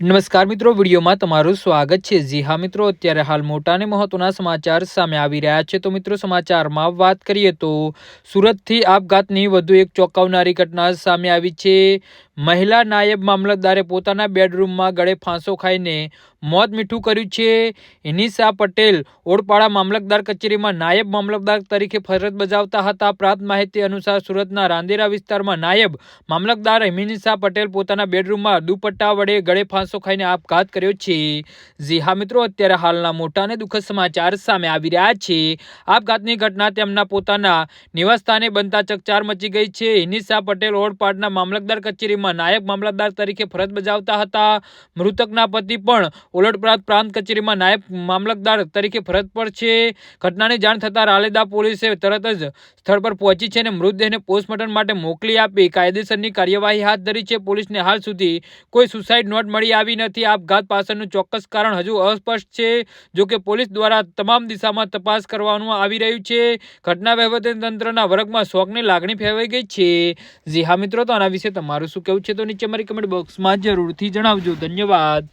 નમસ્કાર મિત્રો, વિડીયોમાં તમારું સ્વાગત છે. જી હા મિત્રો, અત્યારે હાલ મોટા અને મહત્વના સમાચાર સામે આવી રહ્યા છે. તો મિત્રો, સમાચારમાં વાત કરીએ તો સુરતથી આપઘાતની વધુ એક ચોંકાવનારી ઘટના સામે આવી છે. મહિલા નાયબ મામલતદારે પોતાના બેડરૂમમાં ગળે ફાંસો ખાઈને મોત મીઠું કર્યું છે. ઇનિસા પટેલ ઓડપાડા મામલતદાર કચેરીમાં નાયબ મામલતદાર તરીકે ફરજ બજાવતા હતા. પ્રાપ્ત માહિતી અનુસાર સુરતના રાંદેરા વિસ્તારમાં નાયબ મામલતદાર હિમિનિસા પટેલ પોતાના બેડરૂમમાં દુપટ્ટા વડે ગળે ફાંસો ખાઈને આપઘાત કર્યો છે. જી હા મિત્રો, અત્યારે હાલના મોટા અને દુઃખદ સમાચાર સામે આવી રહ્યા છે. આપઘાતની ઘટના તેમના પોતાના નિવાસસ્થાને બનતા ચકચાર મચી ગઈ છે. હિનિસા પટેલ ઓડપાડના મામલતદાર કચેરીમાં નાયબ મામલતદાર તરીકે ફરજ બજાવતા હતા. મૃતકના પતિ પણ ઓલટપ્રાંત પ્રાંત કચેરીમાં નાયબ મામલતદાર તરીકે ફરજ પર છે. ઘટનાની જાણ થતાં રાલેદા પોલીસે તરત જ સ્થળ પર પહોંચી છે અને મૃતદેહને પોસ્ટમોર્ટમ માટે મોકલી આપી કાયદેસરની કાર્યવાહી હાથ ધરી છે. પોલીસને હાલ સુધી કોઈ સુસાઇડ નોટ મળી આવી નથી. આપઘાત પાછળનું ચોક્કસ કારણ હજુ અસ્પષ્ટ છે જોકે પોલીસ દ્વારા તમામ દિશામાં તપાસ કરવાનું આવી રહ્યું છે. ઘટના તંત્રના વર્ગમાં શોકની લાગણી ફેરવાઈ ગઈ છે. જી હા મિત્રો, તો આના વિશે તમારું શું કહેવું છે તો નીચે મારી કમેન્ટ બોક્સમાં જરૂરથી જણાવજો. ધન્યવાદ.